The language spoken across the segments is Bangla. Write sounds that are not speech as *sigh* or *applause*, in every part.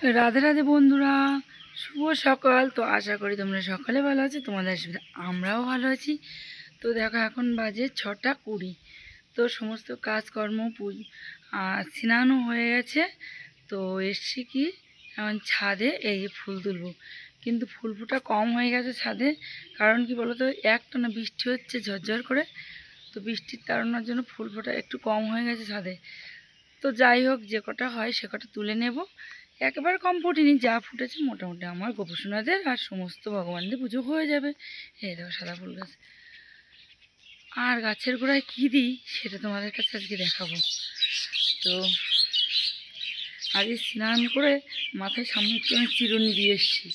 রাধে রাধে বন্ধুরা, শুভ সকাল। তো আশা করি তোমরা সকালে ভালো আছো, তোমাদের সুবিধা আমরাও ভালো আছি। তো দেখো, এখন বাজে ছটা কুড়ি। তো সমস্ত কাজকর্ম পুজ স্নানও হয়ে গেছে। তো এসছি কি? এখন ছাদে এই ফুল তুলবো। কিন্তু ফুল ফুটা কম হয়ে গেছে ছাদে। কারণ কি বলো তো একটা না বৃষ্টি হচ্ছে ঝরঝর করে। তো বৃষ্টির তাড়ানোর জন্য ফুল ফোটা একটু কম হয়ে গেছে ছাদে। তো যাই হোক, যে কটা হয় সে কটা তুলে নেব। একেবারে কম ফুটিনি, যা ফুটেছে মোটামুটি আমার গোপসোনাদের আর সমস্ত ভগবানদের পুজো হয়ে যাবে। এই দেখো সাদা ফুল গাছ। আর গাছের গোড়ায় কী দিই সেটা তোমাদের কাছে আজকে দেখাবো। তো আগে স্নান করে মাথায় সামনে একটু আমি চিরুনি দিয়ে এসেছি।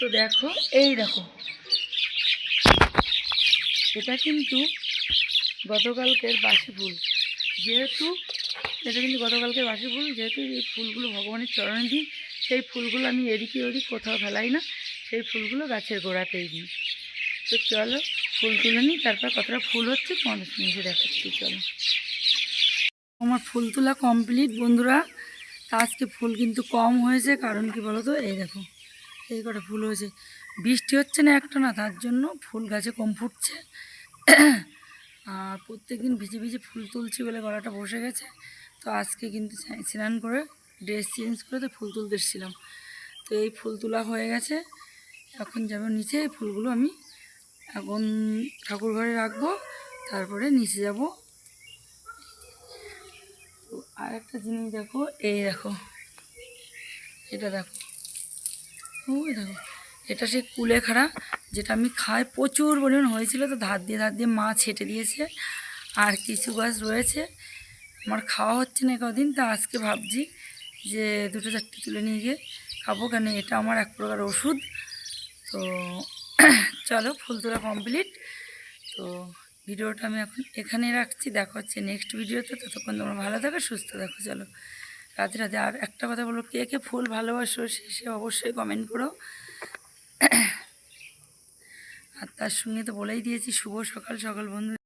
তো দেখো, এই দেখো। এটা কিন্তু গতকালকের বাসি ফুল। যেহেতু এটা কিন্তু গতকালকে বাসি ফুল, যেহেতু এই ফুলগুলো ভগবানের চরণে দিই সেই ফুলগুলো আমি এদিকে ওদিক কোথাও ফেলাই না, সেই ফুলগুলো গাছের গোড়াতেই দিই। তো চলো, ফুল তুলে নিই, তারপর কতটা ফুল হচ্ছে সঙ্গে এসে দেখাচ্ছি, চলো। আমার ফুল তোলা কমপ্লিট বন্ধুরা। তা আজকে ফুল কিন্তু কম হয়েছে, কারণ কি বলো তো এই দেখো, এই কটা ফুল হয়েছে। বৃষ্টি হচ্ছে না একটা না, তার জন্য ফুল গাছে কম ফুটছে। আর প্রত্যেকদিন ভিজে ভিজে ফুল তুলছি বলে গলাটা বসে গেছে। তো আজকে কিন্তু স্নান করে ড্রেস চেঞ্জ করে তো ফুল তুলতে এসেছিলাম। তো এই ফুল তোলা হয়ে গেছে। এখন যাব নিচে, এই ফুলগুলো আমি এখন ঠাকুর ঘরে রাখব, তারপরে নিচে যাব। তো আর একটা জিনিস দেখো, এই দেখো, এটা দেখো, ওই দেখো, এটা সেই কুলেখাড়া যেটা আমি খাই, প্রচুর পরিমাণ হয়েছিল, তো ধার দিয়ে ধার দিয়ে মা ছেটে দিয়েছে, আর কিছু গাছ রয়েছে। আমার খাওয়া হচ্ছে না কদিন তা আজকে ভাবছি যে দুটো চারটে তুলে নিয়ে গিয়ে খাব, কেন এটা আমার এক প্রকার ওষুধ। তো *clears throat* চলো, ফুল তোলা কমপ্লিট তো ভিডিওটা আমি এখন এখানেই রাখছি, দেখা হচ্ছে নেক্সট ভিডিওতে। ততক্ষণ তোমরা ভালো থাকো, সুস্থ থাকো, চলো। রাতে রাতে আর একটা কথা বলো, কে কে ফুল ভালোবাসো, সে অবশ্যই কমেন্ট করো। *clears throat* আর তার সঙ্গে তো বলেই দিয়েছি, শুভ সকাল সকাল বন্ধু।